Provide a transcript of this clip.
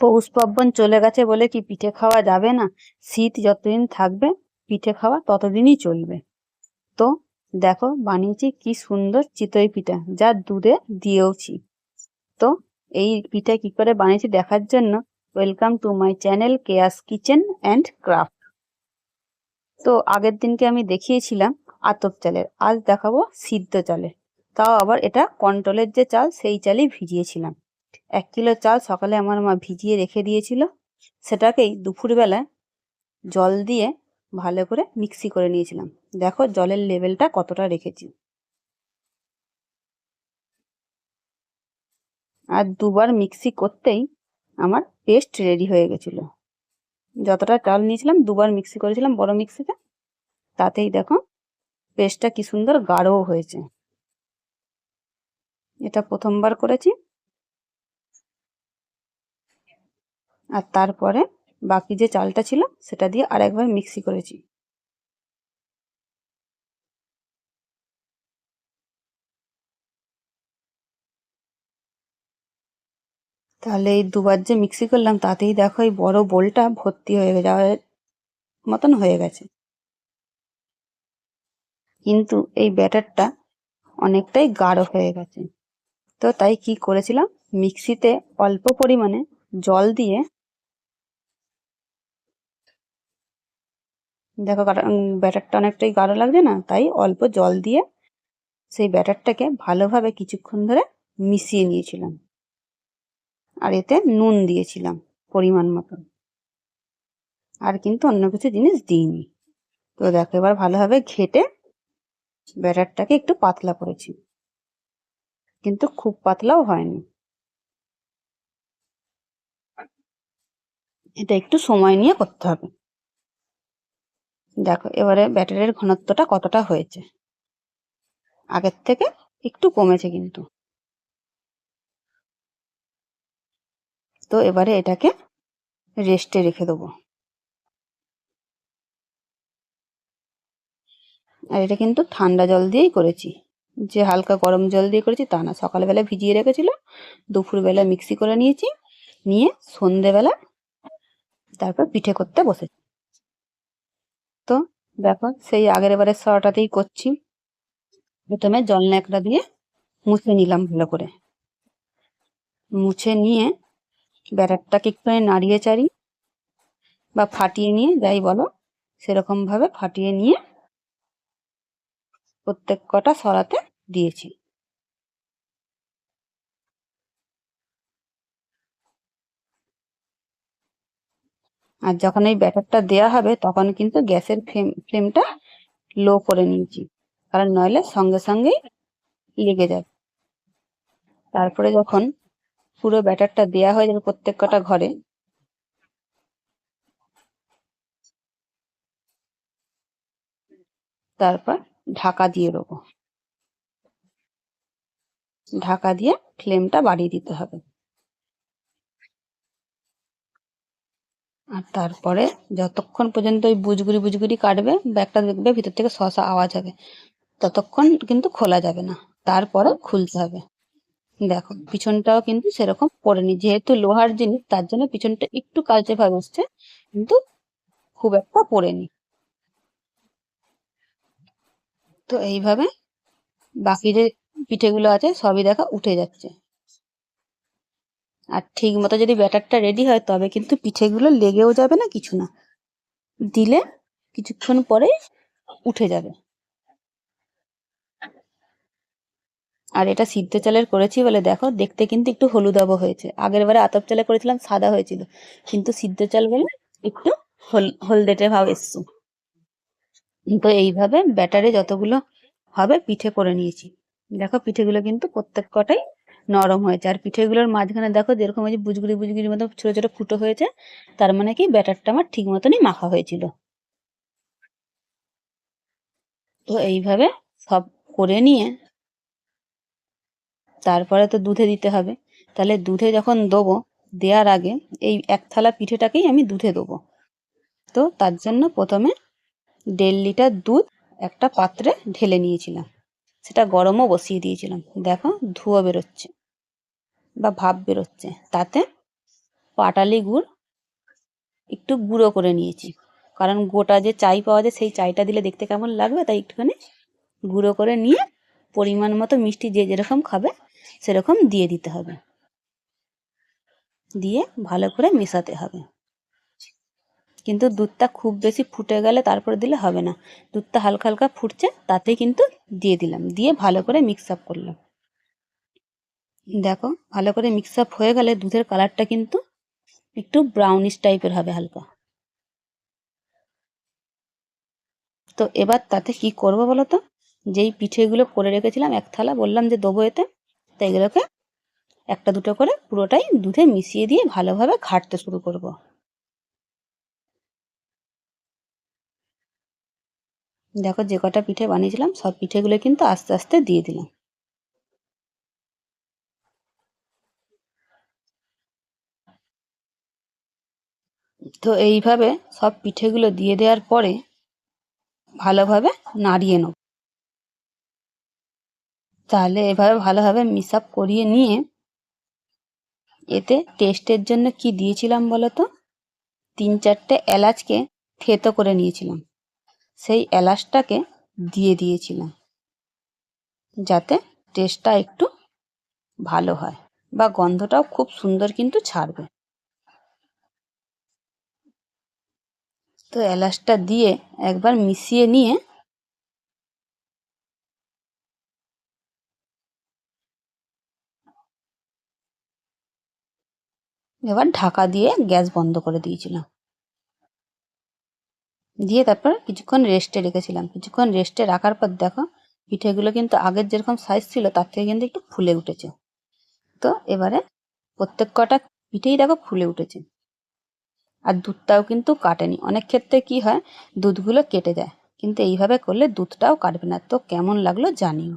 পৌষ পার্বণ চলে গেছে বলে কি পিঠে খাওয়া যাবে না? শীত যতদিন থাকবে, পিঠে খাওয়া ততদিনই চলবে। তো দেখো, বানিয়েছি কি সুন্দর চিতই পিঠা, যা দুধে দিয়েওছি। তো এই পিঠা কি করে বানিয়েছি দেখার জন্য welcome to my channel Keya's kitchen and craft তো আগের দিনকে আমি দেখিয়েছিলাম আতপ চালের, আজ দেখাবো সিদ্ধ চালের। তাও আবার এটা কন্ট্রোলের যে চাল, সেই চালই ভিজিয়েছিলাম। এক কিলো চাল সকালে আমার মা ভিজিয়ে রেখে দিয়েছিল। সেটাকেই দুপুরবেলা জল দিয়ে ভালো করে মিক্সি করে নিয়েছিলাম। দেখো জলের লেভেলটা কতটা রেখেছি। আর দুবার মিক্সি করতেই আমার পেস্ট রেডি হয়ে গেছিল। যতটা চাল নিয়েছিলাম দুবার মিক্সি করেছিলাম বড় মিক্সিতে তাতেই দেখো পেস্টটা কি সুন্দর গাঢ়ও হয়েছে। এটা প্রথমবার করেছি। আর তারপরে বাকি যে চালটা ছিল সেটা দিয়ে আরেকবার মিক্সি করেছি। তাহলে এই দুবার যে মিক্সি করলাম তাতেই দেখো এই বড় বোলটা ভর্তি হয়ে যাওয়ার মতন হয়ে গেছে। কিন্তু এই ব্যাটারটা অনেকটাই গাঢ় হয়ে গেছে। তো তাই কি করেছিলাম? মিক্সিতে অল্প পরিমাণে জল দিয়ে দেখো ব্যাটারটা অনেকটাই গাঢ় লাগছে না, তাই অল্প জল দিয়ে সেই ব্যাটারটাকে ভালোভাবে কিছুক্ষণ ধরে মিশিয়ে নিয়েছিলাম। আর এতে নুন দিয়েছিলাম পরিমাণ মতন আর কিন্তু অন্য কিছু জিনিস দিইনি। তো দেখো এবার ভালোভাবে ঘেটে ব্যাটারটাকে একটু পাতলা করেছি। কিন্তু খুব পাতলাও হয়নি। এটা একটু সময় নিয়ে করতে হবে। দেখো, এবারে ব্যাটারের ঘনত্বটা কতটা হয়েছে? আগের থেকে একটু কমেছে কিন্তু। তো এবারে এটাকে রেস্টে রেখে দেবো। আর এটা কিন্তু ঠান্ডা জল দিয়েই করেছি। যে হালকা গরম জল দিয়ে করেছি তা না। সকালবেলা ভিজিয়ে রেখেছিল দুপুরবেলা মিক্সি করে নিয়েছি, নিয়ে সন্ধেবেলা তারপর পিঠে করতে বসেছি। তো দেখো সেই আগের বারের সরাটাতেই করছি। প্রথমে জল ন্যাকড়া দিয়ে মুছে নিলাম ভালো করে। মুছে নিয়ে ব্যাটারটাকে একটু নাড়িয়ে চাড়ি বা ফাটিয়ে নিয়ে যাই বলো, সেরকমভাবে ফাটিয়ে নিয়ে প্রত্যেক কটা সরাতে দিয়েছি। আর যখন এই ব্যাটারটা দেয়া হবে, তখন কিন্তু গ্যাসের ফ্লেম ফ্লেমটা লো করে নিয়েছি। কারণ নইলে সঙ্গে সঙ্গেই লেগে যাবে। তারপরে যখন পুরো ব্যাটারটা দেয়া হয়ে যাবে প্রত্যেক কটা ঘরে, তারপর ঢাকা দিয়ে দেবো। ঢাকা দিয়ে ফ্লেমটা বাড়িয়ে দিতে হবে। আর তারপরে যতক্ষণ পর্যন্ত ওই বুজগুড়ি বুজগুড়ি কাটবে, ব্যাগটা দেখবে ভিতর থেকে শশা আওয়াজ হবে। ততক্ষণ কিন্তু খোলা যাবে না, তারপরে খুলতে হবে। দেখো, পিছনটাও কিন্তু সেরকম পড়েনি। যেহেতু লোহার জিনিস, তার জন্য পিছনটা একটু কালচে ভাবে আসছে, কিন্তু খুব একটা পড়েনি। তো এইভাবে বাকি যে পিঠেগুলো আছে, সবই দেখা উঠে যাচ্ছে। আর ঠিক মতো যদি ব্যাটারটা রেডি হয়, তবে কিন্তু পিঠেগুলো লেগেও যাবে না কিছু না। দিলে কিছুক্ষণ পরে উঠে যাবে। আর এটা সিদ্ধ চালের করেছি বলে দেখো, দেখতে কিন্তু একটু হলুদাবো হয়েছে। আগের বারে আতপ চালে করেছিলাম, সাদা হয়েছিল। কিন্তু সিদ্ধ চাল বলে একটু হল, হলদেটে ভাব এসছে। তো এইভাবে ব্যাটারে যতগুলো হবে, পিঠে করে নিয়েছি। দেখো পিঠেগুলো কিন্তু প্রত্যেক কটাই নরম হয়েছে। আর পিঠেগুলোর মাঝখানে দেখো যেরকম ওই যে বুজগুড়ি বুজগুড়ির মতো ছোট ছোট ফুটো হয়েছে, তার মানে কি ব্যাটারটা আমার ঠিক মতনই মাখা হয়েছিল। তো এইভাবে সব করে নিয়ে তারপরে তো দুধে দিতে হবে। তাহলে দুধে যখন দেবো, দেওয়ার আগে এই এক থালা পিঠেটাকেই আমি দুধে দেবো। তো তার জন্য প্রথমে দেড় লিটার দুধ একটা পাত্রে ঢেলে নিয়েছিলাম। সেটা গরমও বসিয়ে দিয়েছিলাম। দেখো ধুয়ো বেরোচ্ছে। বা ভাব বেরোচ্ছে। তাতে পাটালি গুড় একটু গুঁড়ো করে নিয়েছি। কারণ গোটা যে চাই পাওয়া যায়, সেই চাইটা দিলে দেখতে কেমন লাগবে? তাই একটুখানি গুঁড়ো করে নিয়ে পরিমাণ মতো মিষ্টি যে যেরকম খাবে, সেরকম দিয়ে দিতে হবে। দিয়ে ভালো করে মেশাতে হবে। কিন্তু দুধটা খুব বেশি ফুটে গেলে তারপরে দিলে হবে না। দুধটা হালকা হালকা ফুটছে, তাতেই কিন্তু দিয়ে দিলাম। দিয়ে ভালো করে মিক্স আপ করলাম। দেখো, ভালো করে মিক্স আপ হয়ে গেলে দুধের কালারটা কিন্তু একটু ব্রাউনিশ টাইপের হবে হালকা। তো এবার তাতে কি করব বলো তো? যেই পিঠেগুলো করে রেখেছিলাম, এক থালা বললাম যে দেবো এতে, তো এগুলোকে একটা দুটো করে পুরোটাই দুধে মিশিয়ে দিয়ে ভালোভাবে ঘাটতে শুরু করব। দেখো যে কটা পিঠে বানিয়েছিলাম, সব পিঠেগুলো কিন্তু আস্তে আস্তে দিয়ে দিলাম। তো এইভাবে সব পিঠেগুলো দিয়ে দেওয়ার পরে ভালোভাবে নাড়িয়ে নেব। তাহলে এভাবে ভালোভাবে মিক্স আপ করিয়ে নিয়ে এতে টেস্টের জন্য কি দিয়েছিলাম বলো তো তিন চারটে এলাচকে থেতো করে নিয়েছিলাম। সেই এলাচটাকে দিয়ে দিয়েছিলাম যাতে টেস্টটা একটু ভালো হয় বা গন্ধটাও খুব সুন্দর কিন্তু ছাড়বে। তো এলাচটা দিয়ে একবার মিশিয়ে নিয়ে এবার ঢাকা দিয়ে গ্যাস বন্ধ করে দিয়েছিলাম। দিয়ে তারপর কিছুক্ষণ রেস্টে রেখেছিলাম। কিছুক্ষণ রেস্টে রাখার পর দেখো, পিঠেগুলো কিন্তু আগের যেরকম সাইজ ছিল, তার থেকে কিন্তু একটু ফুলে উঠেছে। তো এবারে প্রত্যেক কটা পিঠেই দেখো ফুলে উঠেছে। আর দুধটাও কিন্তু কাটেনি। অনেক ক্ষেত্রে কি হয়, দুধগুলো কেটে যায়। কিন্তু এইভাবে করলে দুধটাও কাটবে না। তো কেমন লাগল জানিও।